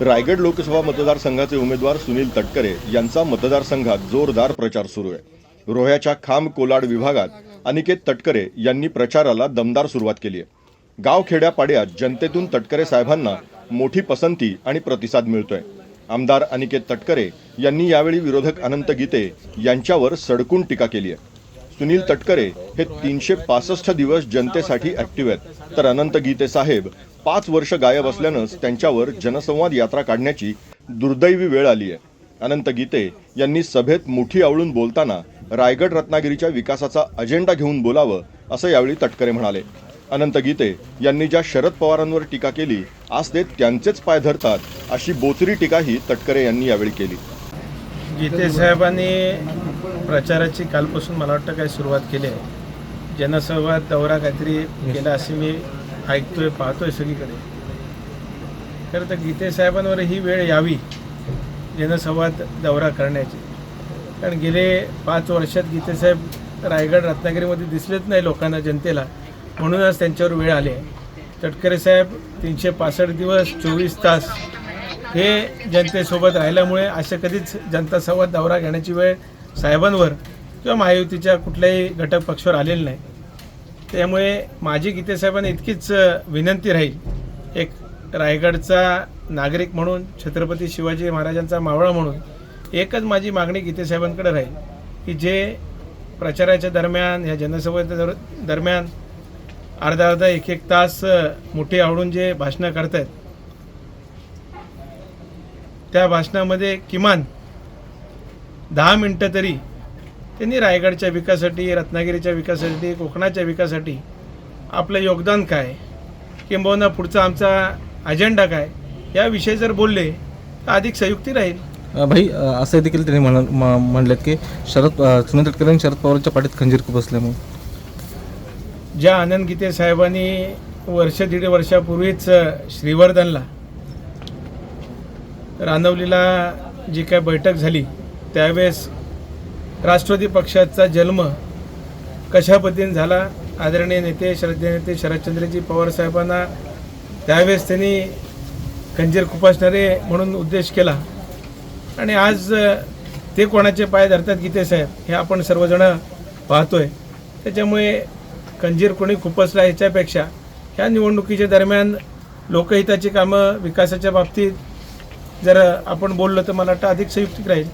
रायगड लोकसभा मतदारसंघाचे उमेदवार सुनील तटकरे यांचा मतदारसंघात जोरदार प्रचार सुरू आहे. रोह्याच्या खांब कोलाड विभागात अनिकेत तटकरे यांनी प्रचाराला दमदार सुरुवात केली आहे. गाव खेड्यापाड्यात जनतेतून तटकरे साहेबांना मोठी पसंती आणि प्रतिसाद मिळतोय. आमदार अनिकेत तटकरे यांनी यावेळी विरोधक अनंत गीते यांच्यावर सडकून टीका केली आहे. सुनील तटकरे हे तीनशे पासष्ट दिवस जनतेसाठी ऍक्टिव्ह आहेत. तर अनंत गीते साहेब पाच वर्ष गायब असल्यानंच त्यांच्यावर जनसंवाद यात्रा काढण्याची दुर्दैवी वेळ आली आहे. अनंत गीते यांनी सभेत मुठी आवळून बोलताना रायगड रत्नागिरीच्या विकासाचा अजेंडा घेऊन बोलावं असं यावेळी तटकरे म्हणाले. अनंत गीते यांनी ज्या शरद पवारांवर टीका केली आज ते त्यांचेच पाय धरतात अशी बोचरी टीकाही तटकरे यांनी यावेळी केली. गीते साहेबांनी प्रचाराची कालपासून मला वाटतं काही सुरुवात केली आहे. जनसंवाद दौरा काहीतरी केला असे मी ऐकतोय पाहतोय सगळीकडे. खरं तर गीते साहेबांवर ही वेळ यावी जनसंवाद दौरा करण्याची. कारण गेले पाच वर्षात गीते साहेब रायगड रत्नागिरीमध्ये दिसलेच नाही लोकांना जनतेला. म्हणूनच त्यांच्यावर वेळ आली आहे. तटकरे साहेब तीनशे पासष्ट दिवस चोवीस तास हे जनतेसोबत राहिल्यामुळे असे कधीच जनता संवाद दौरा घेण्याची वेळ साहेबांवर किंवा महायुतीच्या कुठल्याही घटक पक्षावर आलेलं नाही. त्यामुळे माझी गीते साहेबांना इतकीच विनंती राहील. एक रायगडचा नागरिक म्हणून छत्रपती शिवाजी महाराजांचा मावळा म्हणून एकच माझी मागणी गीते साहेबांकडे राहील की जे प्रचाराच्या दरम्यान या जनसभेच्या दर- दरम्यान अर्धा अर्धा एक एक तास मोठी आवडून जे भाषणं करतायत त्या भाषणामध्ये किमान दहा मिनटं तरी त्यांनी रायगडच्या विकासासाठी रत्नागिरीच्या विकासासाठी कोकणाच्या विकासासाठी आपलं योगदान काय किंबहुना पुढचा आमचा अजेंडा काय याविषयी जर बोलले तर अधिक संयुक्ती राहील. भाई असं देखील त्यांनी म्हण म्हणलेत की शरद सुनील तटकरे यांनी शरद पवारांच्या पाठीत खंजीर खूप असल्यामुळे. ज्या आनंद गीते साहेबांनी वर्ष दीड वर्षापूर्वीच श्रीवर्धनला रानवलीला जी काय बैठक झाली त्यावेळेस राष्ट्रवादी पक्षाचा जन्म कशा पद्धतीने झाला? आदरणीय नेते श्रद्धे नेते शरदचंद्रजी पवार साहेबांना त्यावेळेस त्यांनी खंजीर खुपासणारे म्हणून उद्देश केला. आणि आज ते कोणाचे पाय धरतात गीते साहेब हे आपण सर्वजण पाहतोय. त्याच्यामुळे खंजीर कोणी खुपसला ह्याच्यापेक्षा ह्या निवडणुकीच्या दरम्यान लोकहिताची कामं विकासाच्या बाबतीत जर आपण बोललो तर मला वाटतं अधिक संयुक्तिक राहील.